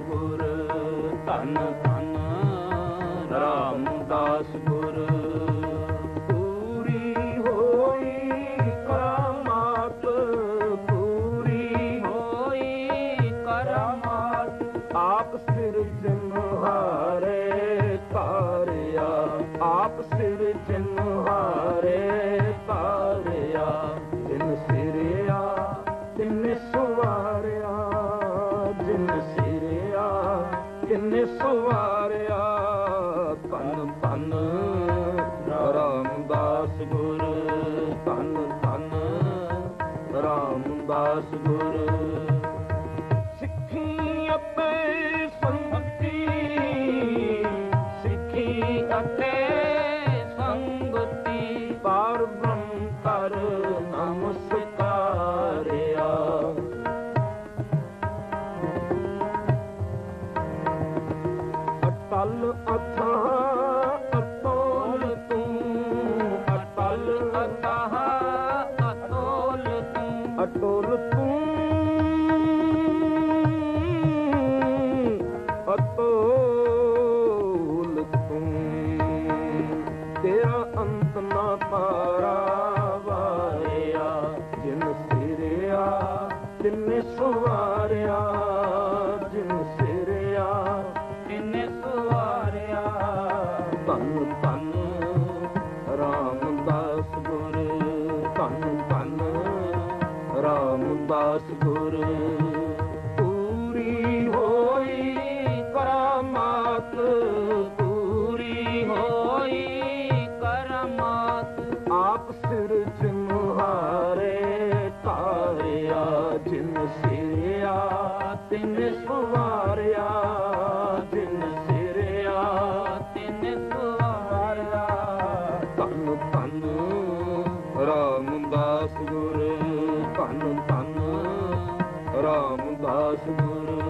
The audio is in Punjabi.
ਗੁਰ ਧਨ ਰਾਮਦਾਸ ਗੁਰ। ਪੂਰੀ ਹੋਈ ਕਰਾਮਾਤ, ਪੂਰੀ ਹੋਈ ਕਰਮਾਤ, ਆਪ ਸਿਰ ਜਨਹਾਰੇ ਤਾਰਿਆ ਆਪ ਸਿਰ ਜਨਹਾਰੇ ਤਾਰਿਆ ਜਿਨ ਸਿਰਿਆ, ਤਿਨ ਸੋ ਤਿਨ ਸਵਾਰਿਆ ਤਨ ਤਨ ਰਾਮਦਾਸ ਗੁਰ, ਧੰਨ ਤਨ ਰਾਮਦਾਸ ਗੁਰ। ਸਿੱਖੀ ਅਤੇ ਸੰਗਤੀ, ਸਿੱਖੀ ਅਤੇ ਸੰਗਤੀ, ਪਾਰ ਬ੍ਰਹਮ ਕਰ ਅਟਲ ਅਥਾਹ ਅਤੋਲ ਤੂੰ ਅਟਲ ਅਤਹ ਅਤੋਲ ਤੂੰ ਅਟੋਲ ਤੂੰ। ਅਤੋਲ ਤੂੰ ਤੇਰਾ ਅੰਤ ਨਾ ਪਾਰਾ ਵਾਰਿਆ ਜਿਨ ਸਿਰਿਆ ਤਿੰਨੇ ਸਵਾਰਿਆ ਤਿਨੇ ਸਵਾਰਿਆ ਧੰਨ ਧੰਨ, ਰਾਮਦਾਸ ਗੁਰ। ਧੰਨ ਧੰਨ, ਰਾਮਦਾਸ ਗੁਰ। ਪੂਰੀ ਹੋਈ ਕਰਾਮਾਤ ਪੂਰੀ ਹੋਈ ਹੋਈ ਕਰਮਾਤ ਆਪ ਸਿਰ ਜਨਹਾਰੇ ਤਾਰਿਆ ਜਿਨ ਸਿਰਿਆ, ਤਿਨ ਸਵਾਰਿਆ। ਰਾਮਦਾਸ ਗੁਰ ਧੰਨ ਧੰਨ ਰਾਮਦਾਸ ਗੁਰ।